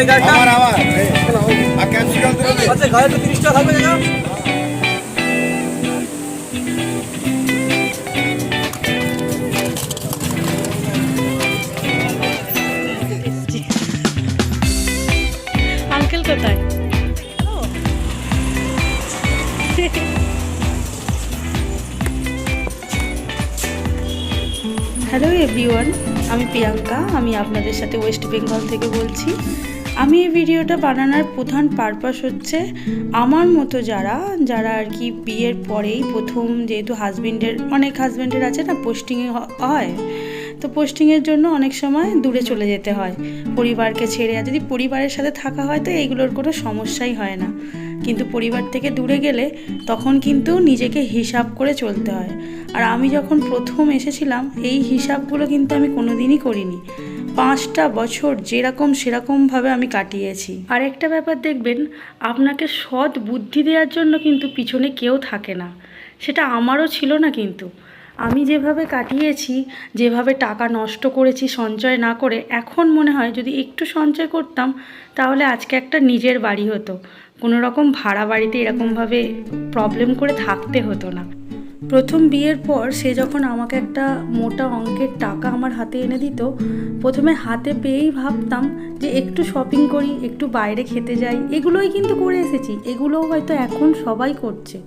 এই গাড়িটা আবার আবার আর ক্যাপসিকাম দিলে আচ্ছা গাড়িটা তিরিশ টাকা থাকবে কাকা আঙ্কেল কোথায়? হ্যালো এভরিওয়ান আমি প্রিয়াঙ্কা আমি আপনাদের সাথে ওয়েস্ট বেঙ্গল থেকে বলছি। আমি এই ভিডিওটা বানানোর প্রধান পারপাস হচ্ছে আমার মতো যারা যারা আর কি বিয়ের পরেই প্রথম যেহেতু হাজবেন্ডের অনেক হাজবেন্ডের আছে না পোস্টিংয়ে হয়। তো পোস্টিংয়ের জন্য অনেক সময় দূরে চলে যেতে হয়। পরিবারকে ছেড়ে, আর যদি পরিবারের সাথে থাকা হয় তো এইগুলোর কোনো সমস্যাই হয় না। কিন্তু পরিবার থেকে দূরে গেলে তখন কিন্তু নিজেকে হিসাব করে চলতে হয়। আর আমি যখন প্রথম এসেছিলাম, এই হিসাবগুলো কিন্তু আমি কোনোদিনই করিনি। পাঁচটা বছর যেরকম সেরকমভাবে আমি কাটিয়েছি। আর একটা ব্যাপার দেখবেন, আপনাকে সৎ বুদ্ধি দেওয়ার জন্য কিন্তু পিছনে কেউ থাকে না। সেটা আমারও ছিল না কিন্তু। আমি যেভাবে কাটিয়েছি, যেভাবে টাকা নষ্ট করেছি সঞ্চয় না করে, এখন মনে হয় যদি একটু সঞ্চয় করতাম, তাহলে আজকে একটা নিজের বাড়ি হতো। কোনো রকম ভাড়া বাড়িতে এরকমভাবে প্রবলেম করে থাকতে হতো না। প্রথম বিয়ের পর সে যখন আমাকে একটা মোটা অঙ্কের টাকা আমার হাতে এনে দিত, প্রথমে হাতে পেয়েই ভাবতাম যে একটু শপিং করি, একটু বাইরে খেতে যাই, এগুলোই কিন্তু করে এসেছি, এগুলোও হয়তো এখন সবাই করছে।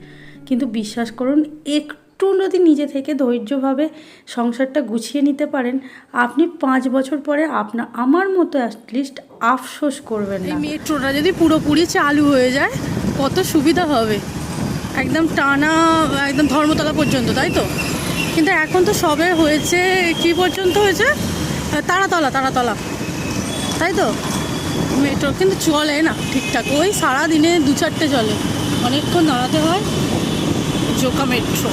কিন্তু বিশ্বাস করুন, একটু যদি নিজে থেকে ধৈর্যভাবে সংসারটা গুছিয়ে নিতে পারেন, আপনি পাঁচ বছর পরে আপনা, আমার মতো অ্যাটলিস্ট আফসোস করবেন না। মেট্রোটা যদি পুরোপুরি চালু হয়ে যায়, কত সুবিধা হবে? একদম টানা, একদম ধর্মতলা পর্যন্ত, তাই তো? কিন্তু এখন তো সবে হয়েছে, কি পর্যন্ত হয়েছে? তারাতলা তারাতলা। তাই তো? মেট্রো কিন্তু চলে না ঠিকঠাক। ওই সারা দিনে দু চারটে চলে। অনেকক্ষণ দাঁড়াতে হয়। জোকা মেট্রো।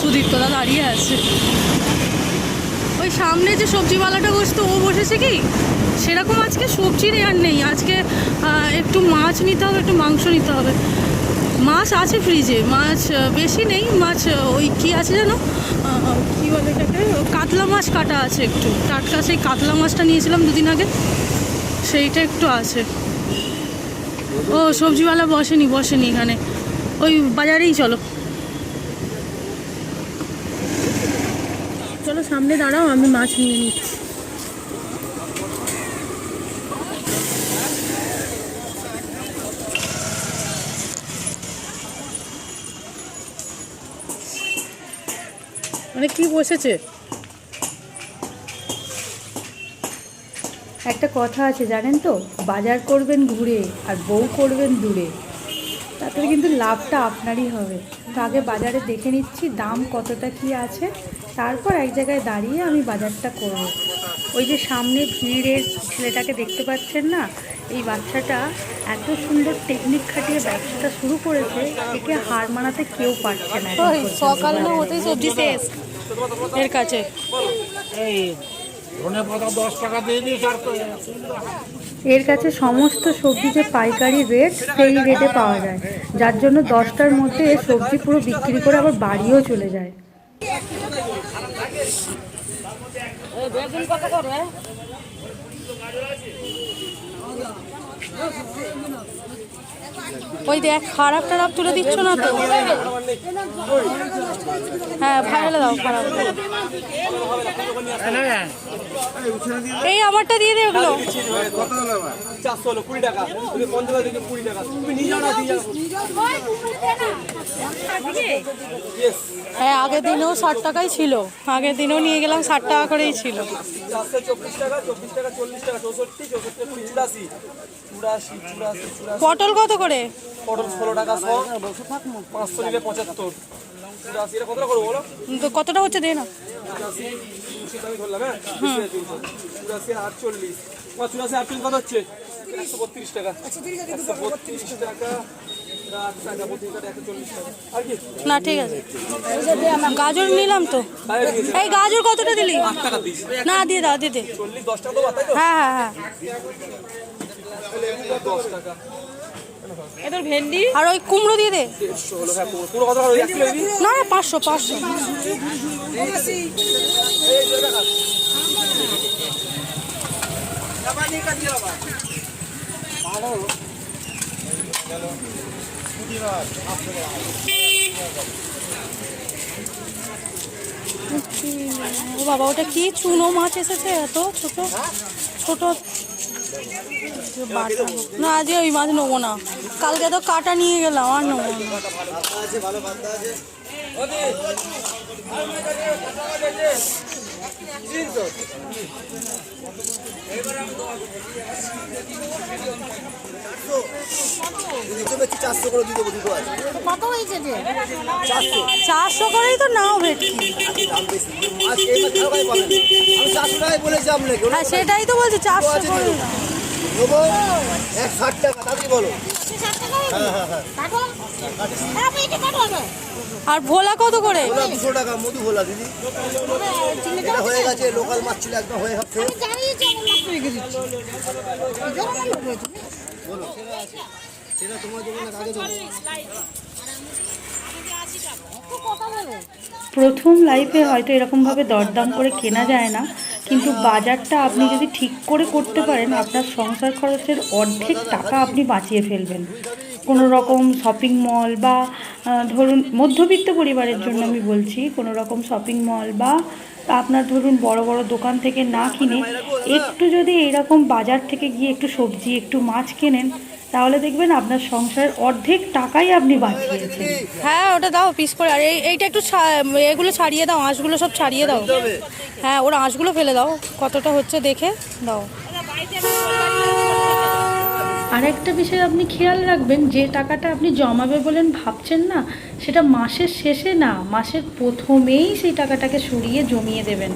সুদীপ্তদা দাঁড়িয়ে আছে। ওই সামনে যে সবজিওয়ালাটা বসতো, ও বসেছে কি? সেরকম আজকে সবজির আর নেই। আজকে একটু মাছ নিতে হবে, একটু মাংস নিতে হবে। মাছ আছে ফ্রিজে মাছ বেশি নেই। মাছ ওই কি আছে জানো কি বলে এটাকে? কাতলা মাছ কাটা আছে একটু। টাটকা সেই কাতলা মাছটা নিয়েছিলাম দুদিন আগে। সেইটা একটু আছে। ও, সবজিওয়ালা বসেনি বসেনি এখানে। ওই বাজারেই চলো। চলো, সামনে দাঁড়াও, আমি মাছ নিয়ে নিচ্ছি। মানে কি বসেছে? একটা কথা আছে জানেন তো? বাজার করবেন ঘুরে আর বউ করবেন দূরে। তাতে কিন্তু লাভটা আপনারই হবে। তো আগে বাজারে দেখে নিচ্ছি দাম কতটা কি আছে। তারপর এক জায়গায় দাঁড়িয়ে আমি বাজারটা করব। ওই যে সামনে ভিড়ের ছেলেটাকে দেখতে পাচ্ছেন না? এই বাচ্চাটা এত সুন্দর টেকনিক খাটিয়ে ব্যবসাটা শুরু করেছে একে হার মানাতে কেউ পারছে না। সকাল না হতেই সবজি শেষ এর কাছে। এর কাছে সমস্ত সবজি যে পাইকারি রেট সেই রেটে পাওয়া যায়। যার জন্য দশটার মধ্যে এ সবজি পুরো বিক্রি করে আবার বাড়িও চলে যায়। ওই দেখ, খারাপ টারাপ তুলে দিচ্ছ না তো? হ্যাঁ ভাইরালে দাও, খারাপ। এই আমারটা দিয়ে দে ওগুলো। হ্যাঁ আগের দিনেও ষাট টাকাই ছিল। আগের দিনেও নিয়ে গেলাম ষাট টাকা করেই ছিল। পটল কত করে? পটল ষোলো টাকা শ। পাঁচশো নিলে পঁচাত্তর। কতটা হচ্ছে দে না। হ্যাঁ? আটচল্লিশ। কত হচ্ছে? একশো বত্রিশ টাকা। একশো বত্রিশ টাকা। কি? না ঠিক আছে। গাজর নিলাম তো। এই গাজর কতটা দিলি? না দিয়ে দাও দিয়ে দে। হ্যাঁ হ্যাঁ হ্যাঁ তাহলে এগুলো দশ টাকা এদের ভেন্ডি? আর ওই কুমড়ো দিয়ে দে। না না, পাঁচশো পাঁচশো। ও বাবা, ওটা কি? চুনো মাছ এসেছে এত ছোট? ছোট বাটা। না আজকে ওই মাছ নেব না। কালকে তো কাটা নিয়ে গেলাম আর নেব চারশো করেই তো নাও ভেটকি। হ্যাঁ সেটাই তো বলছি চারশো করে। নেব। এক ষাট টাকা বলো। হ্যাঁ আর ভোলা কত করে? ভোলা দুশো টাকা মধু ভোলা দিদি। এটা হয়ে গেছে লোকাল মাছ ছিল একদম হয়ে গেছে। সেটা তোমার জন্য প্রথম লাইফে হয়তো এরকমভাবে দরদাম করে কেনা যায় না। কিন্তু বাজারটা আপনি যদি ঠিক করে করতে পারেন, আপনার সংসার খরচের অর্ধেক টাকা আপনি বাঁচিয়ে ফেলবেন। কোনো রকম শপিং মল বা ধরুন মধ্যবিত্ত পরিবারের জন্য আমি বলছি, কোনো রকম শপিং মল বা আপনার ধরুন বড় বড় দোকান থেকে না কিনে একটু যদি এইরকম বাজার থেকে গিয়ে একটু সবজি, একটু মাছ কেনেন তাহলে দেখবেন আপনার সংসারের অর্ধেক টাকাই আপনি বাঁচিয়েছেন। হ্যাঁ ওটা দাও পিস করে। আর এই এইটা একটু এগুলো ছাড়িয়ে দাও আঁশগুলো সব ছাড়িয়ে দাও। হ্যাঁ ওর আঁশগুলো ফেলে দাও কতটা হচ্ছে দেখে দাও। আর একটা বিষয় আপনি খেয়াল রাখবেন যে টাকাটা আপনি জমাবে বলেন ভাবছেন না সেটা মাসের শেষে না মাসের প্রথমেই সেই টাকাটাকে সরিয়ে জমিয়ে দেবেন।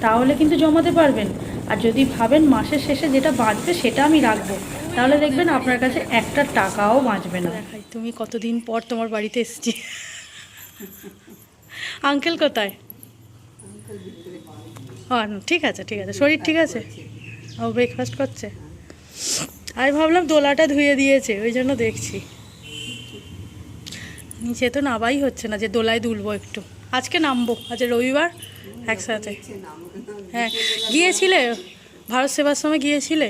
তাহলে কিন্তু জমাতে পারবেন। আর যদি ভাবেন মাসের শেষে যেটা বাঁচবে সেটা আমি রাখব। তাহলে দেখবেন আপনার কাছে একটা টাকাও বাঁচবে না। তুমি কতদিন পর তোমার বাড়িতে এসেছি। আঙ্কেল কোথায়? ঠিক আছে ঠিক আছে, শরীর ঠিক আছে? ও ব্রেকফাস্ট করছে। আমি ভাবলাম দোলাটা ধুয়ে দিয়েছে, ওই জন্য দেখছি। নিচে তো নামাই হচ্ছে না, যে দোলায় দুলবো একটু। আজকে নামবো, আজ রবিবার, একসাথে। হ্যাঁ গিয়েছিলে? ভারত সেবার সময় গিয়েছিলে?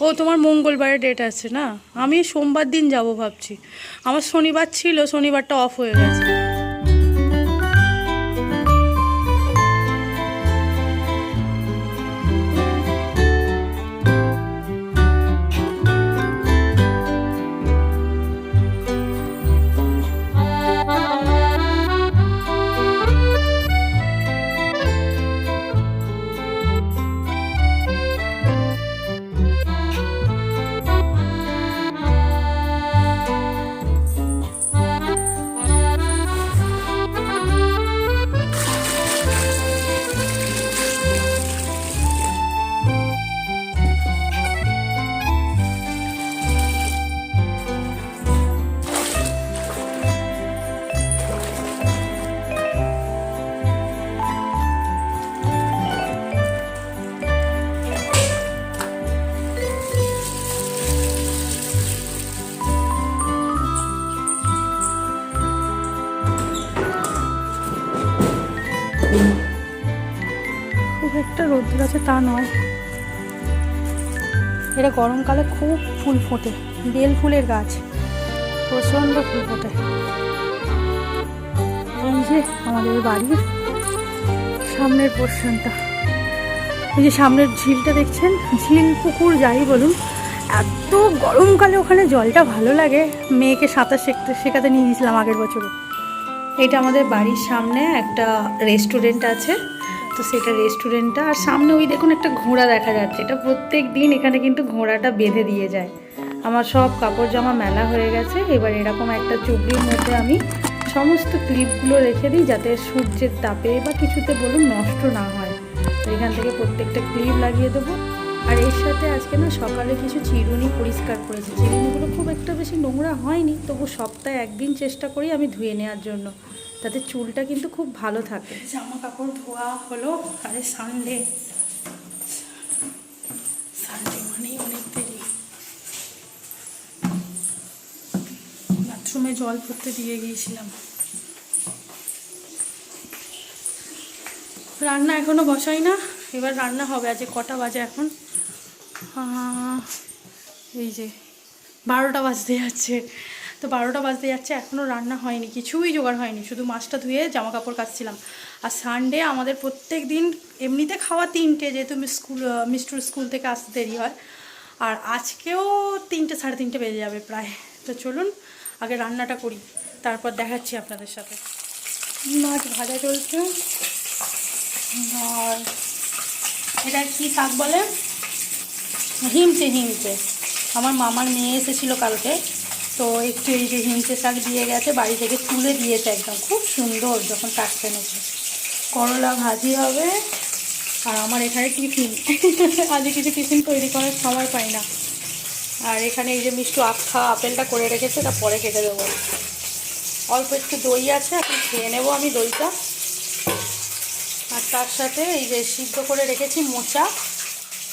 ও, তোমার মঙ্গলবারের ডেট আছে না? আমি সোমবার দিন যাব ভাবছি। আমার শনিবার ছিল, শনিবারটা অফ হয়ে গেছে। রোদ্র আছে, তা নয়। এটা গরমকালে খুব ফুল ফোটে, বেল ফুলের গাছ, প্রচণ্ড ফুল ফোটে। এই যে আমাদের বাড়ির সামনের পোর্শনটা। এই যে সামনের ঝিলটা দেখছেন? ঝিল, পুকুর, যাই বলুন। এত গরমকালে ওখানে জলটা ভালো লাগে। মেয়েকে সাঁতার শিখতে শেখাতে নিয়ে গেছিলাম আগের বছরে। এটা আমাদের বাড়ির সামনে একটা রেস্টুরেন্ট আছে। তো সেটা রেস্টুরেন্টটা আর সামনে ওই দেখুন একটা ঘোড়া দেখা যাচ্ছে। এটা প্রত্যেক দিন এখানে কিন্তু ঘোড়াটা বেঁধে দিয়ে যায়। আমার সব কাপড় জামা মেলা হয়ে গেছে। এবার এরকম একটা চুবড়ির মধ্যে আমি সমস্ত ক্লিপগুলো রেখে দিই যাতে সূর্যের তাপে বা কিছুতে বলুন নষ্ট না হয়। এখান থেকে প্রত্যেকটা ক্লিপ লাগিয়ে দেবো। আর এর সাথে আজকে না সকালে কিছু চিরুনি পরিষ্কার করেছি। চিরুনিগুলো খুব একটা বেশি নোংরা হয়নি, তবু সপ্তাহে একদিন চেষ্টা করি আমি ধুয়ে নেওয়ার জন্য। তাতে চুলটা কিন্তু খুব ভালো থাকে। জামা কাপড় ধোয়া হলো, আরে সানডে সানডে মানেই অনেক দেরি। বাথরুমে জল ভরতে দিয়ে গিয়েছিলাম। রান্না এখনও বসাই না, এবার রান্না হবে আজ কটা বাজে এখন? এই যে বারোটা বাজতে যাচ্ছে। তো বারোটা বাজতে যাচ্ছে এখনও রান্না হয়নি কিছুই জোগাড় হয়নি শুধু মাছটা ধুয়ে জামা কাপড় কাচছিলাম। আর সানডে আমাদের প্রত্যেক দিন এমনিতে খাওয়া তিনটে যেহেতু স্কুল আহ, মিষ্টুর স্কুল থেকে আসতে দেরি হয়। আর আজকেও তিনটে সাড়ে তিনটে বেজে যাবে প্রায়। তো চলুন আগে রান্নাটা করি তারপর দেখাচ্ছি আপনাদের সাথে। মাছ ভাজা চলছে। আর এটা কি শাক বলে? হিমচে হিমচে। আমার মামার মেয়ে এসেছিল কালকে। তো একটু এই যে হিমচে শাক দিয়ে গেছে, বাড়ি থেকে তুলে দিয়েছে একদম। খুব সুন্দর যখন কাটতে এনেছে করলা ভাজি হবে। আর আমার এখানে টিফিন। আজকে কিছু টিফিন তৈরি করার সময় পাই না। আর এখানে এই যে মিষ্টি আখা, আপেলটা করে রেখেছে তা পরে কেটে দেবো। অল্প একটু দই আছে, এখন খেয়ে নেব আমি দইটা। আর তার সাথে এই যে সিদ্ধ করে রেখেছি মোচা।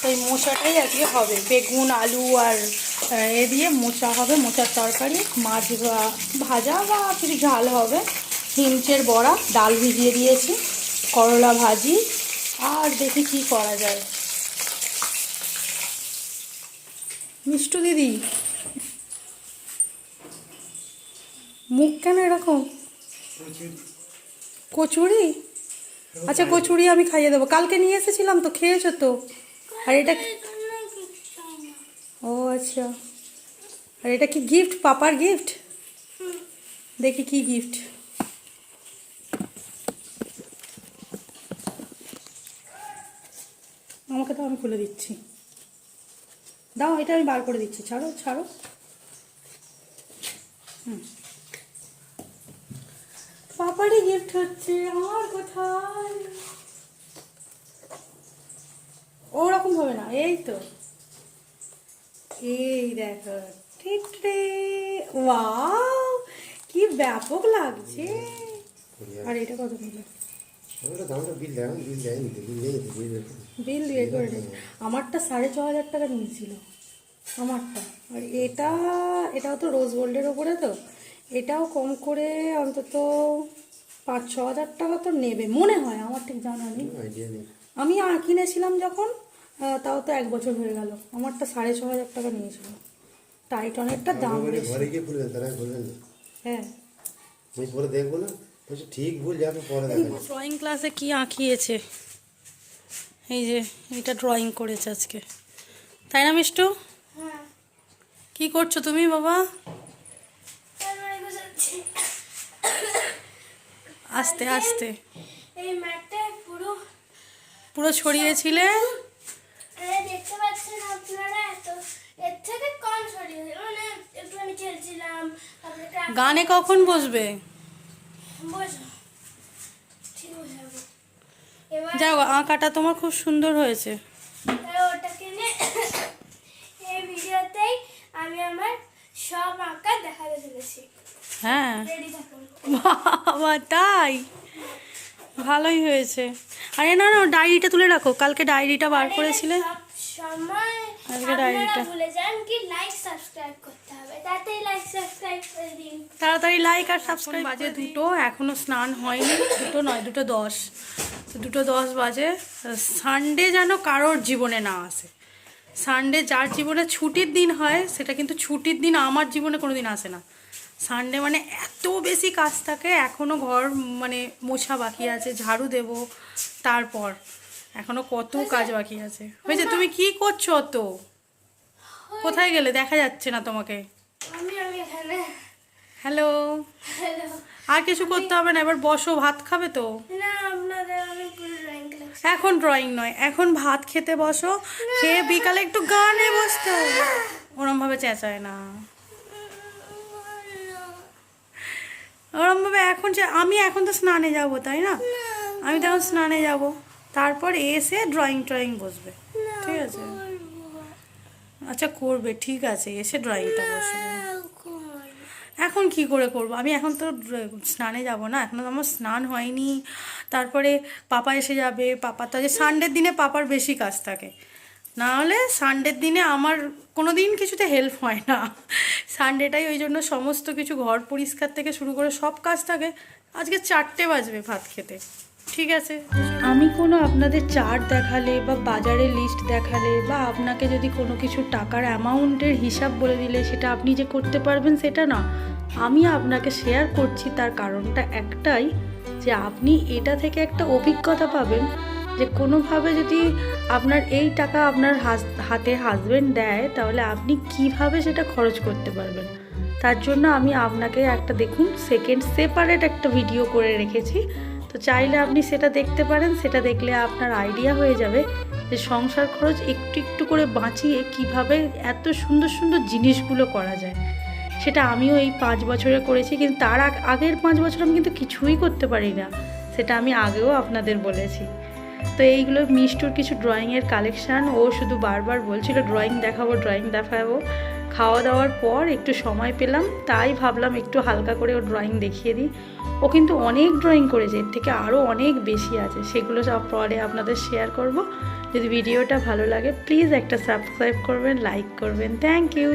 এই মোচাটাই আজকে হবে। বেগুন, আলু আর এ দিয়ে মোচা হবে। মোচার তরকারি, মাছ ভাজা বা কিছু ঝাল হবে। হিমচের বড়া, ডাল ভিজিয়ে দিয়েছি, করলা ভাজি, আর দেখি কি করা যায়। মিষ্টু দিদি, মুখ কেন এরকম? কচুরি? আচ্ছা কচুরি আমি খাইয়ে দেবো। কালকে নিয়ে এসেছিলাম তো, খেয়েছো তো? আর এটা ও আচ্ছা। আর এটা কি গিফট পাপার গিফট দেখি কি গিফট আমাকে তো আমি খুলে দিচ্ছি। দাও, এটা আমি বার করে দিচ্ছি। ছাড়ো ছাড়ো। হুম। পাপারই গিফট হচ্ছে, আমার কোথায়? ওরকম হবে না এই তো। এই দেখো ঠিক রে ওয়াও কি ব্যাপক লাগছে। আর এটা কত নিল আমারটা সাড়ে ছ হাজার টাকা নিয়েছিল আমারটা। আর এটা এটাও তো রোজ গোল্ডের ওপরে তো। এটাও কম করে অন্তত পাঁচ ছ হাজার টাকা তো নেবে মনে হয় আমার ঠিক জানা নেই। আমি কিনেছিলাম যখন তাও তো এক বছর হয়ে গেল। আমারটা সাড়ে ছ হাজার টাকা নিয়েছিল। টাইট অনেকটা দাম ঘরে গিয়ে খুলবেন তারা বলবেন হ্যাঁ। আমি পরে দেখব না? বলছি ঠিক ভুল যাবে পরে ড্রয়িং ক্লাসে কি আঁকিয়েছে? এই যে এটা ড্রয়িং করেছে আজকে। তাই না মিষ্টু? কি করছ তুমি বাবা? আস্তে আস্তে। পুরো পুরো ছড়িয়েছিলে দেখতে পাচ্ছেন আপনারা এত এর থেকে কম মানে একটুখানি খেলছিলাম গানে কখন বসবে? যাও আঁকাটা তোমার খুব সুন্দর হয়েছে। ওটাকে নিয়ে এই ভিডিওতেই আমি আমার সব আঁকা দেখাতে চলেছি। হ্যাঁ। বাবা তাই? ভালোই হয়েছে। আরে না না ডায়েরিটা তুলে রাখো। কালকে ডায়েরিটা বার করেছিলে। আজকে ডায়েরিটা। ভুলে যান কি লাইক সাবস্ক্রাইব করতে হবে। তাতেই লাইক সাবস্ক্রাইব করে দিন। তাড়াতাড়ি লাইক আর সাবস্ক্রাইব বাজে দুটো এখনও স্নান হয়নি। দুটো নয় দুটো দশ। তো দুটো দশ বাজে। সানডে যেন কারোর জীবনে না আসে। সানডে যার জীবনে ছুটির দিন হয় সেটা কিন্তু ছুটির দিন আমার জীবনে কোনো দিন আসে না। সানডে মানে এত বেশি কাজ থাকে এখনও ঘর মানে মোছা বাকি আছে ঝাড়ু দেব তারপর। এখনও কত কাজ বাকি আছে। হয়েছে তুমি কি করছ অত? কোথায় গেলে? দেখা যাচ্ছে না তোমাকে। হ্যালো আর কিছু করতে হবে না এবার বসো ভাত খাবে তো? এখন ড্রয়িং নয় এখন ভাত খেতে বসো খেয়ে বিকালে একটু গানে বসতে হবে। ওরম ভাবে চেঁচায় না। ওরম ভাবে এখন যে আমি এখন তো স্নানে যাব তাই না? আমি তো এখন স্নানে যাব। তারপর এসে ড্রয়িং ট্রয়িং বসবে ঠিক আছে? আচ্ছা করবে ঠিক আছে এসে ড্রয়িংটা বসবে। এখন কি করে করব? আমি এখন তো স্নানে যাব না এখনও তো আমার স্নান হয়নি। তারপরে পাপা এসে যাবে পাপা তো সানডের দিনে পাপার বেশি কাজ থাকে। না হলে সানডের দিনে আমার কোনো দিন কিছুতে হেল্প হয় না। সানডেটাই ওই জন্য সমস্ত কিছু ঘর পরিষ্কার থেকে শুরু করে সব কাজ থাকে। আজকে চারটে বাজবে ভাত খেতে। ঠিক আছে? আমি কোনো আপনাদের চার্ট দেখালে বা বাজারের লিস্ট দেখালে বা আপনাকে যদি কোনো কিছু টাকার অ্যামাউন্টের হিসাব বলে দিলে সেটা আপনি যে করতে পারবেন সেটা না। আমি আপনাকে শেয়ার করছি তার কারণটা একটাই যে আপনি এটা থেকে একটা অভিজ্ঞতা পাবেন যে কোনোভাবে যদি আপনার এই টাকা আপনার হাতে হাজবেন্ড দেয়, তাহলে আপনি কীভাবে সেটা খরচ করতে পারবেন? তার জন্য আমি আপনাকে একটা দেখুন সেকেন্ড সেপারেট একটা ভিডিও করে রেখেছি। তো চাইলে আপনি সেটা দেখতে পারেন, সেটা দেখলে আপনার আইডিয়া হয়ে যাবে যে সংসার খরচ একটু একটু করে বাঁচিয়ে কীভাবে এত সুন্দর সুন্দর জিনিসগুলো করা যায়। সেটা আমিও এই পাঁচ বছরে করেছি, কিন্তু তার আগ- আগের পাঁচ বছর আমি কিন্তু কিছুই করতে পারি না। সেটা আমি আগেও আপনাদের বলেছি। তো এইগুলো মিষ্টুর কিছু ড্রয়িংয়ের কালেকশান ও শুধু বারবার বলছিল ড্রয়িং দেখাবো ড্রয়িং দেখাবো। খাওয়া দাওয়ার পর একটু সময় পেলাম, তাই ভাবলাম একটু হালকা করে ও ড্রয়িং দেখিয়ে দিই। ও কিন্তু অনেক ড্রয়িং করেছে, এর থেকে আরও অনেক বেশি আছে। সেগুলো সব পরে আপনাদের শেয়ার করব। যদি ভিডিওটা ভালো লাগে প্লিজ একটা সাবস্ক্রাইব করবেন লাইক করবেন। Thank you